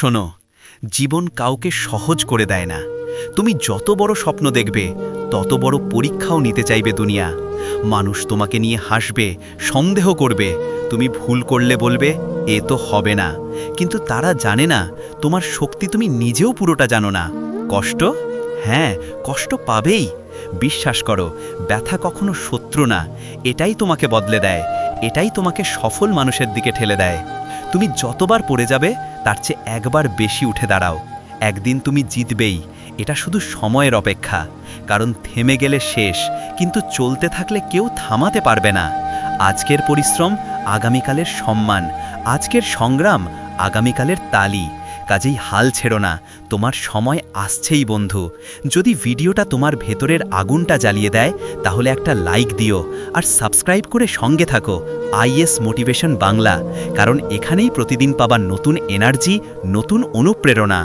শোনো, জীবন কাউকে সহজ করে দেয় না। তুমি যত বড় স্বপ্ন দেখবে, তত বড় পরীক্ষাও নিতে চাইবে দুনিয়া। মানুষ তোমাকে নিয়ে হাসবে, সন্দেহ করবে। তুমি ভুল করলে বলবে, এ তো হবে না। কিন্তু তারা জানে না, তোমার শক্তি তুমি নিজেও পুরোটা জানো না। কষ্ট? হ্যাঁ কষ্ট পাবেই। বিশ্বাস করো, ব্যথা কখনো শত্রু না। এটাই তোমাকে বদলে দেয়, এটাই তোমাকে সফল মানুষের দিকে ঠেলে দেয়। তুমি যতবার পড়ে যাবে তার চেয়ে একবার বেশি উঠে দাঁড়াও। একদিন তুমি জিতবেই। এটা শুধু সময়ের অপেক্ষা। কারণ থেমে গেলে শেষ, কিন্তু চলতে থাকলে কেউ থামাতে পারবে না। আজকের পরিশ্রম, আগামীকালের সম্মান। আজকের সংগ্রাম, আগামীকালের তালি। কাজেই হাল ছেড়ো না। তোমার সময় আসছেই, বন্ধু। যদি ভিডিওটা তোমার ভেতরের আগুনটা জ্বালিয়ে দেয়, তাহলে একটা লাইক দিও। আর সাবস্ক্রাইব করে সঙ্গে থাকো। আইএস মোটিভেশন বাংলা কারণ এখানেই প্রতিদিন পাবার নতুন এনার্জি নতুন অনুপ্রেরণা।